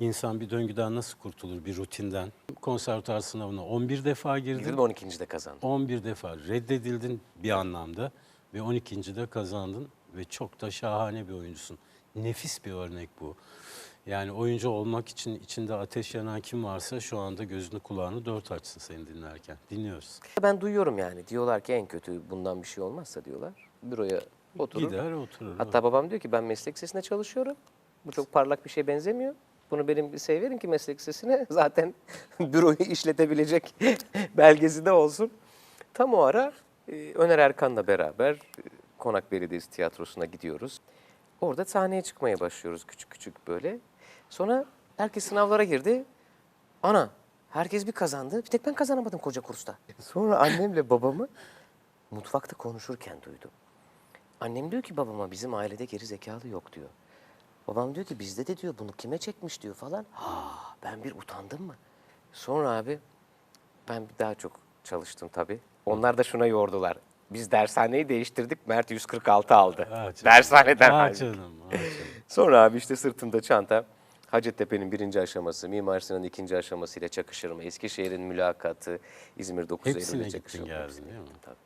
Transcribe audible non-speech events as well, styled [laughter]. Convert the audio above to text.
İnsan bir döngüden nasıl kurtulur bir rutinden? Konservatuar sınavına 11 defa girdin. Girdim 12. de kazandım. 11 defa reddedildin bir anlamda ve 12. de kazandın ve çok da şahane bir oyuncusun. Nefis bir örnek bu. Yani oyuncu olmak için içinde ateş yanan kim varsa şu anda gözünü kulağını dört açsın seni dinlerken. Dinliyoruz. Ben duyuyorum yani. Diyorlar ki en kötü bundan bir şey olmazsa diyorlar. Büroya oturur. Gider oturur. Hatta babam diyor ki ben meslek lisesinde çalışıyorum. Bu çok parlak bir şey benzemiyor. Bunu benim liseye ki meslek lisesine [laughs] zaten [laughs] büroyu işletebilecek [laughs] belgesi de olsun. Tam o ara e, Öner Erkan'la beraber e, Konak Belediyesi Tiyatrosu'na gidiyoruz. Orada sahneye çıkmaya başlıyoruz küçük küçük böyle. Sonra herkes sınavlara girdi. Ana herkes bir kazandı. Bir tek ben kazanamadım koca kursta. Sonra annemle babamı mutfakta konuşurken duydum. Annem diyor ki babama bizim ailede geri zekalı yok diyor. Babam diyor ki bizde de diyor bunu kime çekmiş diyor falan. Ha, ben bir utandım mı? Sonra abi ben daha çok çalıştım tabii. Onlar da şuna yordular. Biz dershaneyi değiştirdik. Mert 146 aldı. Canım. Dershaneden Ah aldı. canım, canım. Sonra abi işte sırtımda çanta. Hacettepe'nin birinci aşaması, Mimar Sinan'ın ikinci aşamasıyla çakışır mı? Eskişehir'in mülakatı, İzmir 9 Hepsine Eylül'le gittin çakışır mı? geldin Hepsine değil mi? gittim tabii.